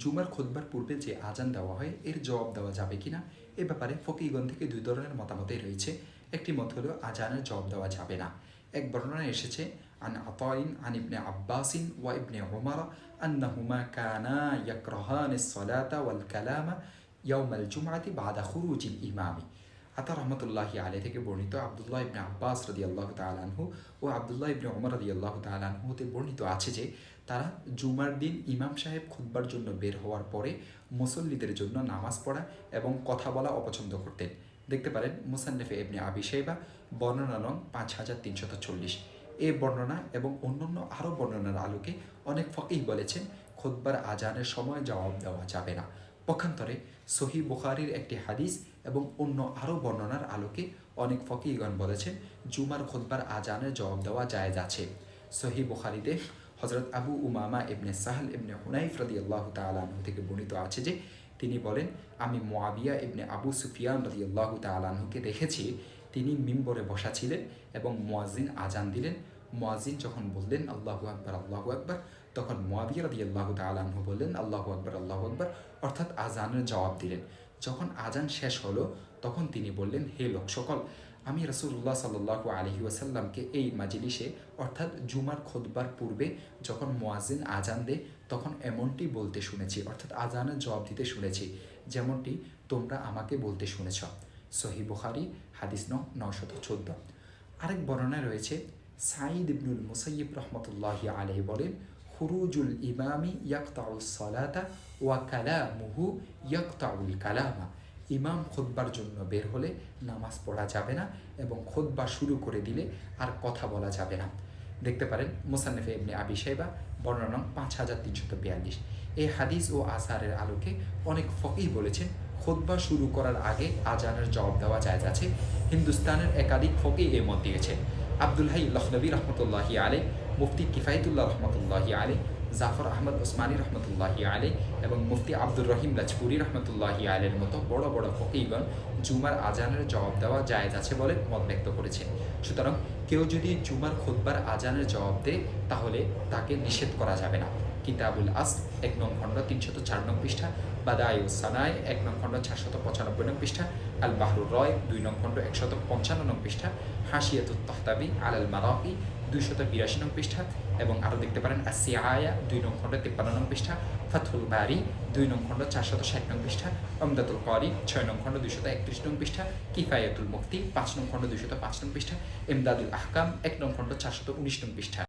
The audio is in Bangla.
জুমার খোদবার পূর্বে যে আজান দেওয়া হয়, এর জবাব দেওয়া যাবে কি না এ ব্যাপারে ফকিগণ থেকে দুই ধরনের মতামতই রয়েছে। একটি মত হল, আজানের জবাব দেওয়া যাবে না। এক বর্ণনা এসেছে, আন আতাইন আন ইবনে আব্বাসিন ওয়া ইবনে ওমার আন্নাহুমা কানা ইয়াকরাহান সালাতা ওয়াল কালামা ইয়াউমাল জুমআতি বাদা খুরুজিল ইমামি। আতা রহমতুল্লাহি আলে থেকে বর্ণিত আবদুল্লাহ ইবনে আব্বাস রদি আল্লাহ তালানহু ও আবদুল্লাহ ইবনে ওমর রদি আল্লাহ তালানহু হতে বর্ণিত আছে যে, তারা জুমার দিন ইমাম সাহেব খুতবার জন্য বের হওয়ার পরে মুসল্লিদের জন্য নামাজ পড়া এবং কথা বলা অপছন্দ করতেন। দেখতে পারেন মুসান্নেফে ইবনে আবি সাইবা বর্ণনা নং পাঁচ হাজার তিনশত চল্লিশ। এই বর্ণনা এবং অন্যান্য আরও বর্ণনার আলোকে অনেক ফকিহ বলেছেন, খুতবার আজানের সময় জবাব দেওয়া যাবে না। পক্ষান্তরে সহি বুখারির একটি হাদিস এবং অন্য আরও বর্ণনার আলোকে অনেক ফকিগণ বলেছেন, জুমার খোদবার আজানের জবাব দেওয়া জায়েজ আছে। সহি বুখারিতে হজরত আবু উমামা ইবনে সাহল ইবনে হুনাইফ রদি আল্লাহ তালাহু থেকে বর্ণিত আছে যে, তিনি বলেন, আমি মোয়াবিয়া ইবনে আবু সুফিয়ান রদি আল্লাহ তালাহুকে দেখেছি, তিনি মিম্বরে বসা ছিলেন এবং মোয়াজিন আজান দিলেন। মোয়াজিন যখন বললেন, আল্লাহু আকবর আল্লাহু আকবর, তখন মোয়াবিয়া রদি আল্লাহ তালাহু বললেন, আল্লাহু আকবর আল্লাহু আকবর, অর্থাৎ আজানের জবাব দিলেন। যখন আজান শেষ হলো, তখন তিনি বললেন, হে লোক সকল, আমি রসুল্লাহ সাল্লাহ আলহি ওয়াসাল্লামকে এই মাজলিসে, অর্থাৎ জুমার খোদবার পূর্বে যখন মোয়াজিন আজান দে তখন এমনটি বলতে শুনেছি, অর্থাৎ আজানের জবাব দিতে শুনেছি, যেমনটি তোমরা আমাকে বলতে শুনেছ। সহি বুখারি, হাদিস ন নশত চোদ্দ। আরেক বর্ণনায় রয়েছে, সাঈদ ইবনুল মুসাইব রহমতুল্লাহ আলহি বলেন খুরুজুল ইমামি ইয়াকতাউল সলাতা ওয়া কালামুহু ইয়াকতাউল কালামা ইমাম খোদবার জন্য বের হলে নামাজ পড়া যাবে না এবং খোদবা শুরু করে দিলে আর কথা বলা যাবে না। দেখতে পারেন মোসান্নেফে ইবনে আবি সাইবা বর্ণনা পাঁচ হাজার তিনশত বিয়াল্লিশ। এই হাদিস ও আসারের আলোকে অনেক ফকি বলেছেন খোদবা শুরু করার আগে আজানের জবাব দেওয়া যায় আছে। হিন্দুস্তানের একাধিক ফকি এ মত দিয়েছেন আব্দুল হাই লখনবী রহমতুল্লাহি আলে মুফতি কিফায়তুল্লাহ রহমতুল্লাহি আলী জাফর আহমদ ওসমানী রহমতুল্লাহি আলী এবং মুফতি আব্দুর রহিম লাজপুরি রহমতুল্লাহি আলের মতো বড় বড় ফকিগণ জুমার আজানের জবাব দেওয়া জায়েজ আছে বলে মত ব্যক্ত করেছেন। সুতরাং কেউ যদি জুমার খোদবার আজানের জবাব দেয়, তাহলে তাকে নিষেধ করা যাবে না। কিতাবুল আস এক নং খণ্ড, তিনশত চার নং পৃষ্ঠা বাদায়ু সানায় এক নং খণ্ড, চারশত পঁচানব্বই নং পৃষ্ঠা আল বাহরুর রয়, দুই নং খণ্ড, একশত পঞ্চান্ন নং পৃষ্ঠা, হাসিয়াতুত তহতাবি আল আল মারাকি দুইশত বিরাশি নং পৃষ্ঠা এবং আরও দেখতে পারেন আসিয়া দুই নং খণ্ড, তিপ্পান্ন নং পৃষ্ঠা ফাথুল বারি, দুই নং খণ্ড, চারশত ষাট নং পৃষ্ঠা অমদাতুল করি, ছয় নং খণ্ড, দুইশত একত্রিশ নং পৃষ্ঠা, কিফায়াতুল মুক্তি পাঁচ নং খণ্ড, দুইশত পাঁচ নং পৃষ্ঠা এমদাদুল আহকাম, এক নং খণ্ড, চারশত উনিশ নং পৃষ্ঠা।